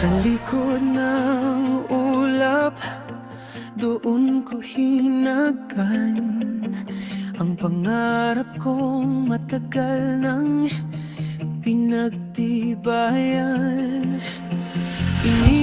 Sa likod ng ulap Doon ko hinagan Ang pangarap kong matagal nang pinagtibayan. Ini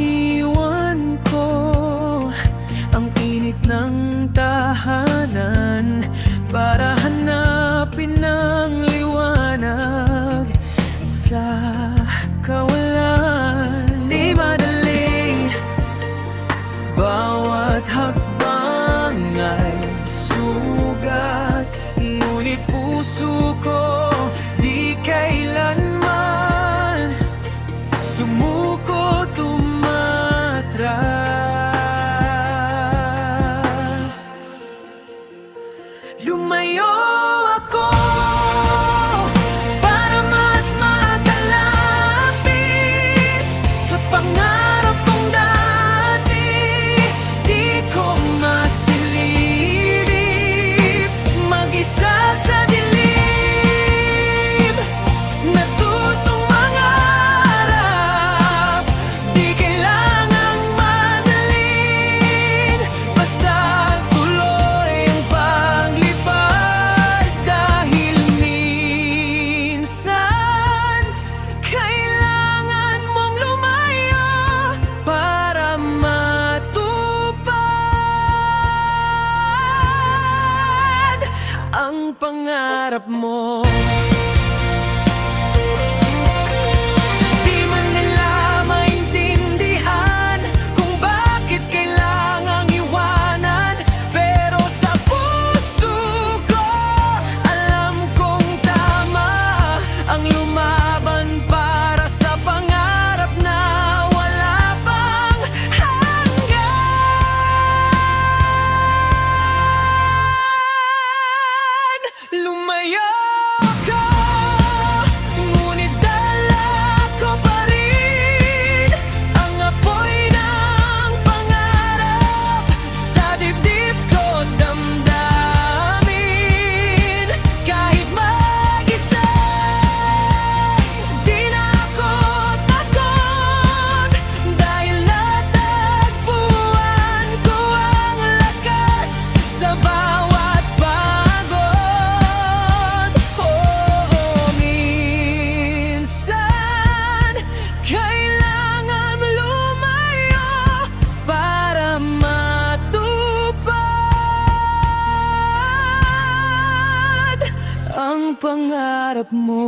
not pangarap mo. pangarap mo.